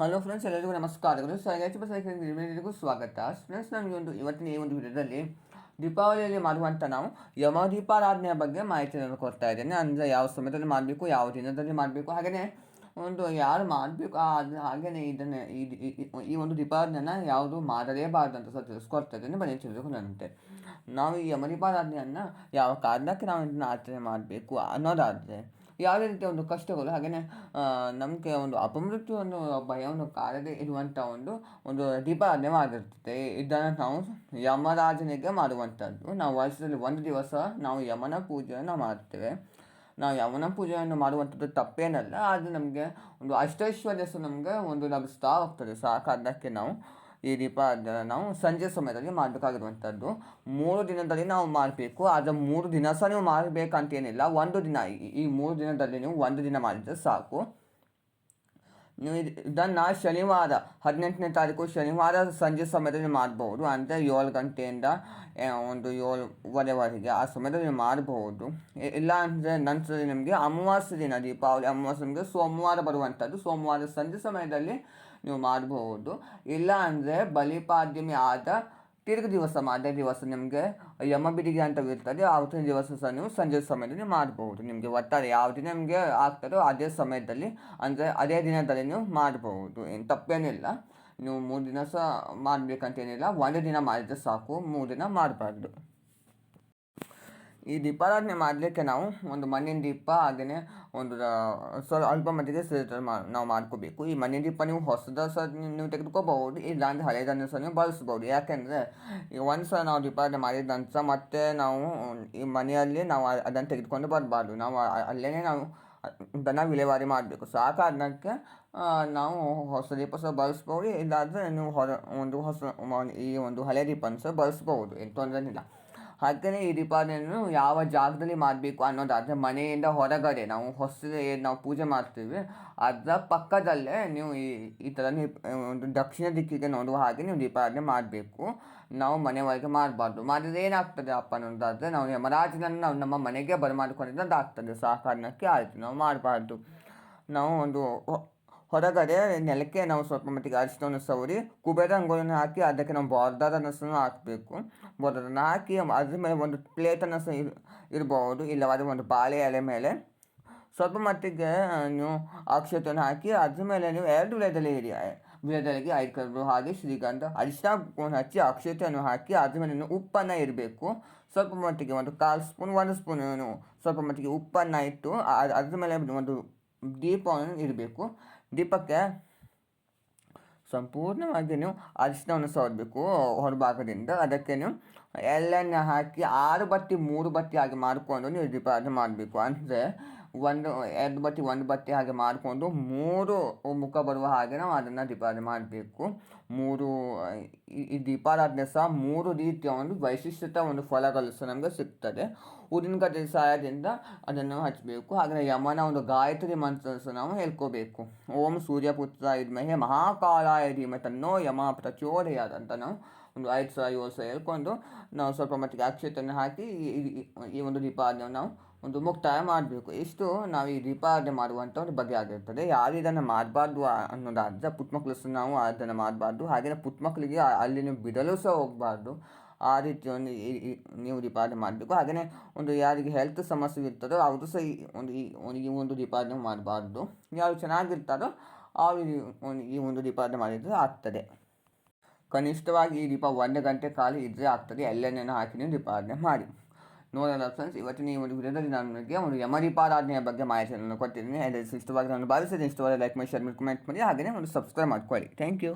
Hello friends ಎಲ್ಲರಿಗೂ ನಮಸ್ಕಾರಗಳು. So ಸ್ವಾಗತ. ಫ್ರೆಂಡ್ಸ್ ನನಗೆ ಒಂದು ಇವತ್ತಿನ ಈ ಒಂದು ವಿಡಿಯೋದಲ್ಲಿ ದೀಪಾವಳಿಯಲ್ಲಿ ಮಾಡುವಂಥ ನಾವು ಯಮ ದೀಪಾರಾಧನೆಯ ಬಗ್ಗೆ ಮಾಹಿತಿಯನ್ನು ಕೊಡ್ತಾ ಇದ್ದೇನೆ. ಅಂದರೆ ಯಾವ ಸಮಯದಲ್ಲಿ ಮಾಡಬೇಕು, ಯಾವ ದಿನದಲ್ಲಿ ಮಾಡಬೇಕು ಹಾಗೆಯೇ ಒಂದು ಯಾರು ಮಾಡಬೇಕು ಹಾಗೆಯೇ ಇದನ್ನು ಈ ಒಂದು ದೀಪಾರಾಧನೆಯನ್ನು ಯಾವುದು ಮಾಡಲೇಬಾರ್ದು ಅಂತ ಸಹ ತಿಳಿಸ್ಕೊಡ್ತಾ ಇದ್ದೇನೆ. ಬನ್ನಿ ತಿಳಿದುಕೊಂಡಂತೆ ನಾವು ಈ ಯಮ ದೀಪಾರಾಧನೆಯನ್ನು ಯಾವ ಕಾರಣಕ್ಕೆ ನಾವು ಇದನ್ನು ಆಚರಣೆ ಮಾಡಬೇಕು ಅನ್ನೋದಾದರೆ ಯಾವುದೇ ರೀತಿಯ ಒಂದು ಕಷ್ಟಗಳು ಹಾಗೆಯೇ ನಮಗೆ ಒಂದು ಅಪಮೃತ್ಯು ಒಂದು ಭಯವನ್ನು ಕಾಡದೇ ಇರುವಂಥ ಒಂದು ಒಂದು ದೀಪಾರಾಧನೆ ಮಾಡಿರ್ತದೆ ಇದನ್ನು ನಾವು ಯಮರಾಜನಿಗೆ ಮಾಡುವಂಥದ್ದು. ನಾವು ವರ್ಷದಲ್ಲಿ ಒಂದು ದಿವಸ ನಾವು ಯಮನ ಪೂಜೆಯನ್ನು ಮಾಡ್ತೇವೆ ನಾವು ಯಮನ ಪೂಜೆಯನ್ನು ಮಾಡುವಂಥದ್ದು ತಪ್ಪೇನಲ್ಲ ಆದರೆ ನಮಗೆ ಒಂದು ಅಷ್ಟೈಶ್ವರ್ಯ ಸಹ ನಮಗೆ ಒಂದು ಲಭಿಸ್ತಾ ಹೋಗ್ತದೆ. ಸಾಕಾದಕ್ಕೆ ನಾವು ಈ ದೀಪ ನಾವು ಸಂಜೆ ಸಮಯದಲ್ಲಿ ಮಾಡಬೇಕಾಗಿರುವಂಥದ್ದು. ಮೂರು ದಿನದಲ್ಲಿ ನಾವು ಮಾಡಬೇಕು. ಆದರೆ ಮೂರು ದಿನ ಸಹ ನೀವು ಮಾಡಬೇಕಂತೇನಿಲ್ಲ. ಒಂದು ದಿನ ಈ ಮೂರು ದಿನದಲ್ಲಿ ನೀವು ಒಂದು ದಿನ ಮಾಡಿದರೆ ಸಾಕು. ಇದನ್ನು ಶನಿವಾರ, ಹದಿನೆಂಟನೇ ತಾರೀಕು ಶನಿವಾರ ಸಂಜೆ ಸಮಯದಲ್ಲಿ ಮಾಡಬಹುದು ಅಂದರೆ ಏಳು ಗಂಟೆಯಿಂದ ಒಂದು ಏಳುವರೆವರೆಗೆ ಆ ಸಮಯದಲ್ಲಿ ಮಾಡಬಹುದು ಇಲ್ಲ ಅಂದರೆ ನಂತರ ನಿಮಗೆ ಅಮಾವಾಸ್ಯ ದಿನ, ದೀಪಾವಳಿ ಅಮಾವಾಸ್ಯ ನಿಮಗೆ ಸೋಮವಾರ ಬರುವಂಥದ್ದು. ಸೋಮವಾರ ಸಂಜೆ ಸಮಯದಲ್ಲಿ ನೀವು ಮಾಡಬಹುದು ಇಲ್ಲ ಅಂದರೆ ಬಲಿಪಾದ್ಯಮಿ ಆದ ತಿರುಗ ದಿವಸ ಮಾಡಿದ ದಿವಸ ನಿಮಗೆ ಯಮ ಬಿಡಿಗೆ ಅಂತ ಇರ್ತದೆ ಆವತ್ತಿನ ದಿವಸ ಸಹ ನೀವು ಸಂಜೆ ಸಮಯದಲ್ಲಿ ಮಾಡಬಹುದು ನಿಮಗೆ ಒಟ್ಟಾರೆ ಯಾವ ದಿನ ನಿಮಗೆ ಆಗ್ತದೋ ಅದೇ ಸಮಯದಲ್ಲಿ, ಅಂದರೆ ಅದೇ ದಿನದಲ್ಲಿ ನೀವು ಮಾಡಬಹುದು ಏನು ತಪ್ಪೇನಿಲ್ಲ. ನೀವು ಮೂರು ದಿನ ಸಹ ಮಾಡಬೇಕಂತೇನಿಲ್ಲ. ಒಂದೇ ದಿನ ಮಾಡಿದರೆ ಸಾಕು, ಮೂರು ದಿನ ಮಾಡಬಾರ್ದು. ಈ ದೀಪಾರಾಧನೆ ಮಾಡಲಿಕ್ಕೆ ನಾವು ಒಂದು ಮಣ್ಣಿನ ದೀಪ ಹಾಗೆಯೇ ಒಂದು ಸ್ವಲ್ಪ ಅಲ್ಪ ಮಟ್ಟಿಗೆ ನಾವು ಮಾಡ್ಕೋಬೇಕು. ಈ ಮಣ್ಣಿನ ದೀಪ ನೀವು ಹೊಸದ ಸಹ ನೀವು ತೆಗೆದುಕೋಬಹುದು ಇಲ್ಲಾಂದರೆ ಹಳೆಯದನ್ನು ಸಹ ನೀವು ಬಳಸ್ಬೋದು ಯಾಕೆಂದರೆ ಈ ಒಂದು ಸಲ ನಾವು ದೀಪಾರಾಧನೆ ಮಾಡಿದ ನಂತರ ಮತ್ತೆ ನಾವು ಈ ಮನೆಯಲ್ಲಿ ನಾವು ಅದನ್ನು ತೆಗೆದುಕೊಂಡು ಬರಬಾರ್ದು. ನಾವು ಅಲ್ಲೇ ನಾವು ದನ ವಿಲೇವಾರಿ ಮಾಡಬೇಕು. ಸೊ, ಆ ಕಾರಣಕ್ಕೆ ನಾವು ಹೊಸ ದೀಪ ಸಹ ಬಳಸ್ಬೋದು ಇಲ್ಲಾದರೆ ನೀವು ಹೊರ, ಒಂದು ಹೊಸ, ಈ ಒಂದು ಹಳೆ ದೀಪನ ಸಹ ಬಳಸ್ಬೋದು ಏನು ತೊಂದರೆ ಇಲ್ಲ ಹಾಗೆಯೇ ಈ ದೀಪಾವಳಿಯನ್ನು ಯಾವ ಜಾಗದಲ್ಲಿ ಮಾಡಬೇಕು ಅನ್ನೋದಾದರೆ ಮನೆಯಿಂದ ಹೊರಗಡೆ ನಾವು ಹೊಸದೇ ಏನು ನಾವು ಪೂಜೆ ಮಾಡ್ತೀವಿ. ಅದರ ಪಕ್ಕದಲ್ಲೇ ನೀವು ಈ ಈ ಥರ ಒಂದು ದಕ್ಷಿಣ ದಿಕ್ಕಿಗೆ ನೋಡುವ ಹಾಗೆ ನೀವು ದೀಪಾವಳಿ ಮಾಡಬೇಕು. ನಾವು ಮನೆ ಒಳಗೆ ಮಾಡಬಾರ್ದು. ಮಾಡಿದ್ರೆ ಏನಾಗ್ತದೆ ಅಪ್ಪ ಅನ್ನೋದಾದರೆ ನಾವು ಯಮರಾಜನನ್ನು ನಾವು ನಮ್ಮ ಮನೆಗೆ ಬರಮಾಡಿಕೊಂಡಿದ್ದು ಸಹಕಾರಣಕ್ಕೆ ಆಯಿತು. ನಾವು ಮಾಡಬಾರ್ದು. ನಾವು ಒಂದು ಹೊರಗಡೆ ನೆಲಕ್ಕೆ ನಾವು ಸ್ವಲ್ಪ ಮಟ್ಟಿಗೆ ಅರಿಶಿನವನ್ನು ಸವರಿ, ಕುಬೇರ ರಂಗೋಲಿಯನ್ನು ಹಾಕಿ ಅದಕ್ಕೆ ನಾವು ಬಾರ್ದಾರನ್ನು ಸಹ ಹಾಕಬೇಕು. ಬಾರ್ದಾರನ್ನು ಹಾಕಿ ಅದ್ರ ಮೇಲೆ ಒಂದು ಪ್ಲೇಟನ್ನು ಸಹ ಇರಬಹುದು ಇಲ್ಲವಾದರೆ ಒಂದು ಬಾಳೆ ಎಲೆ ಮೇಲೆ. ಸ್ವಲ್ಪ ಮಟ್ಟಿಗೆ ನೀವು ಅಕ್ಷತೆಯನ್ನು ಹಾಕಿ ಅದ್ರ ಮೇಲೆ ನೀವು ಎರಡು ವಿಳದಲ್ಲಿ ಇರಿ. ವಿಳದಲ್ಲಿಗೆ ಐದು ಕರ್ಬು ಹಾಗೆ ಶ್ರೀಗಂಧ ಅರಿಶಿನ ಹಚ್ಚಿ ಅಕ್ಷತೆಯನ್ನು ಹಾಕಿ ಅದ್ರ ಮೇಲೆ ಉಪ್ಪನ್ನು ಇರಬೇಕು. ಸ್ವಲ್ಪ ಮಟ್ಟಿಗೆ ಒಂದು ಕಾಲು ಸ್ಪೂನ್, ಒಂದು ಸ್ಪೂನ್ ಸ್ವಲ್ಪ ಮಟ್ಟಿಗೆ ಉಪ್ಪನ್ನು ಇಟ್ಟು ಅದ್ರ ಮೇಲೆ ಒಂದು ದೀಪವನ್ನು ಇರಬೇಕು ದೀಪಕ್ಕೆ ಸಂಪೂರ್ಣವಾಗಿ ನೀವು ಅರಿಶಿನವನ್ನು ಸವರಬೇಕು ಹೊರಭಾಗದಿಂದ. ಅದಕ್ಕೆ ನೀವು ಎಳ್ಳೆಣ್ಣೆ ಹಾಕಿ ಆರು ಬತ್ತಿ, ಮೂರು ಬತ್ತಿ ಹಾಗೆ ಮಾಡಿಕೊಂಡು ನೀವು ದೀಪಾರಾಧನೆ ಮಾಡಬೇಕು ಅಂದರೆ ಒಂದು, ಎರಡು ಬತ್ತಿ, ಒಂದು ಬತ್ತಿ ಹಾಗೆ ಮಾಡಿಕೊಂಡು ಮೂರು ಮುಖ ಬರುವ ಹಾಗೆ ನಾವು ಅದನ್ನು ದೀಪಾರಾಧನೆ ಮಾಡಬೇಕು. ಮೂರು, ಈ ದೀಪಾರಾಧನೆ ಸಹ ಮೂರು ರೀತಿಯ ಒಂದು ವೈಶಿಷ್ಟ್ಯತ ಒಂದು ಫಲಗಳು ಸಹ ನಮಗೆ ಸಿಗ್ತದೆ. ಊದಿನ ಸಹಾಯದಿಂದ ಅದನ್ನು ಹಚ್ಚಬೇಕು ಹಾಗೆ ಯಮನ ಒಂದು ಗಾಯತ್ರಿ ಮಂತ್ರ ಸಹ ನಾವು ಹೇಳ್ಕೋಬೇಕು. ಓಂ ಸೂರ್ಯಪುತ್ರ ಇದ್ಮಹೆ ಮಹಾಕಾಲಾಯ ಧೀಮ ತನ್ನೋ ಯಮ ಪ್ರಚೋದಯಾದ ಅಂತ ನಾವು ಒಂದು ಐದು ಸಾವಿರ ಐವತ್ತು ಸಾವಿರ ಹೇಳ್ಕೊಂಡು ನಾವು ಸ್ವಲ್ಪ ಮಟ್ಟಿಗೆ ಅಕ್ಷತೆಯನ್ನು ಹಾಕಿ ಈ ಒಂದು ದೀಪಾವಳಿ ನಾವು ಒಂದು ಮುಕ್ತಾಯ ಮಾಡಬೇಕು. ಇಷ್ಟು ನಾವು ಈ ದೀಪಾರಾಧನೆ ಮಾಡುವಂಥ ಒಂದು ಬಗೆ ಆಗಿರ್ತದೆ. ಯಾರು ಇದನ್ನು ಮಾಡಬಾರ್ದು ಅನ್ನೋದಾದರೆ ಪುಟ್ಟ ಮಕ್ಕಳು ಸಹ ನಾವು ಅದನ್ನು ಮಾಡಬಾರ್ದು. ಹಾಗೆಯೇ ಪುಟ್ಟ ಮಕ್ಕಳಿಗೆ ಅಲ್ಲಿ ನೀವು ಬಿಡಲು ಸಹ ಹೋಗಬಾರ್ದು. ಆ ರೀತಿ ಒಂದು ನೀವು ದೀಪಾರಾಧನೆ ಮಾಡಬೇಕು. ಹಾಗೆಯೇ ಒಂದು ಯಾರಿಗೆ ಹೆಲ್ತ್ ಸಮಸ್ಯೆ ಇರ್ತದೋ ಅವರು ಸಹ ಈ ಒಂದು ಈ, ಒಂದು ದೀಪಾರಾಧನೆ ಮಾಡಬಾರ್ದು. ಯಾರು ಚೆನ್ನಾಗಿರ್ತಾರೋ ಅವರು ಈ ಒಂದು ದೀಪಾರಾಧನೆ ಮಾಡಿದರೆ ಆಗ್ತದೆ. ಕನಿಷ್ಠವಾಗಿ ಈ ದೀಪ ಒಂದು ಗಂಟೆ ಕಾಲ ಇದ್ದರೆ ಆಗ್ತದೆ. ಎಲ್ಲೆಣ್ಣೆಯನ್ನು ಹಾಕಿ ನೀವು ದೀಪಾರಾಧನೆ ಮಾಡಿ. ನೋಡೋಣ ಫ್ರೆಂಡ್ಸ್ ಇವತ್ತಿನ ಈ ಒಂದು ವಿಡಿಯೋದಲ್ಲಿ ನಾನು ನಿಮಗೆ ಒಂದು ಯಮದೀಪಾರಾಧನೆಯ ಬಗ್ಗೆ ಮಾಹಿತಿಯನ್ನು ಕೊಟ್ಟಿದ್ದೀನಿ. ಅದರಲ್ಲಿ ಇಷ್ಟವಾಗಿ ನಾನು ಭಾವಿಸಿದ ಇಷ್ಟವಾದ ಲೈಕ್ ಮಾಡಿ ಶೇರ್ ಮಾಡಿ ಕಮೆಂಟ್ ಮಾಡಿ. ಹಾಗೆಯೇ ಒಂದು ಸಬ್ಸ್ಕ್ರೈಬ್ ಮಾಡ್ಕೊಳ್ಳಿ. Thank you